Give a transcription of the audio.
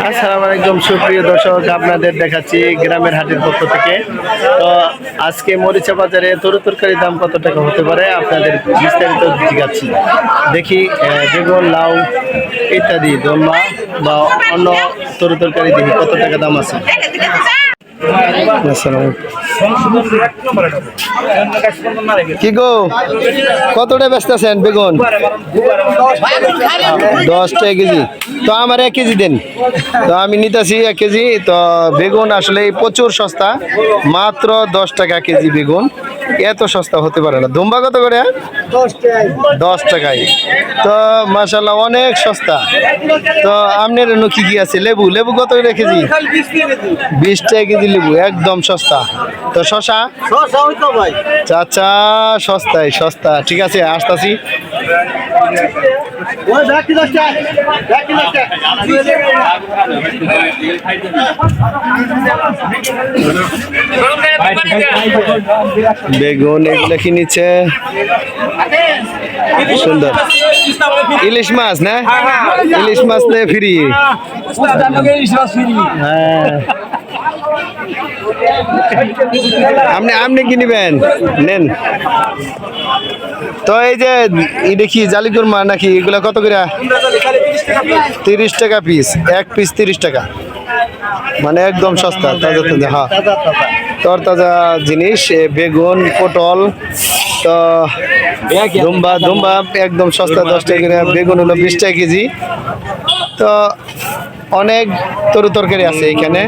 আসসালামু আলাইকুম সুপ্রিয় দর্শক, আপনাদের দেখাচ্ছি গ্রামের হাটের পক্ষ থেকে। তো আজকে মরিচা বাজারে তরু তরকারি দাম কত টাকা হতে পারে? আপনাদের বিস্তারিত জিজ্ঞাসি। দেখি বেগুন, লাউ ইত্যাদি দম্বা বা অন্য তরু তরকারি দেখি, কত টাকা দাম আছে? কি গো? কতটা ব্যস্ত আছেন বেগুন? দশটা কেজি। তো আমার এক কেজি দেন। তো আমি নিতেছি এক কেজি। তো বেগুন আসলে প্রচুর সস্তা। মাত্র দশ টাকা কেজি বেগুন। এত সস্তা হতে পারে না। দুম্বা কত করে দশ টাকায়। তো মাসাল্লাহ অনেক সস্তা। তো আপনার কি কি আছে? লেবু। লেবু কত করে কেজি? বিশ টাকা কেজি লেবু একদম সস্তা। তো শশা চাচা সস্তায় সস্তা। ঠিক আছে আসতাছি। বেগুন, এগুলো কি নিচ্ছে? সুন্দর। ইলিশ মাছ, না? ইলিশ মাছ নে ফ্রি। হ্যাঁ। আপনি আপনি কি নিবেন? নেন। তো এই যে কি জালিকুরমা নাকি, এগুলা কত করে? তিরিশ টাকা পিস এক পিস তিরিশ টাকা। মানে একদম সস্তা, তাজা তাজা হ্যাঁ। তরতাজা জিনিস বেগুন, পটল, তো ধুম্বা ধুম্বা একদম সস্তা, দশ টাকা করে। বেগুন হলো বিশ টাকা কেজি। তো অনেক তরু তরকারি আছে এখানে।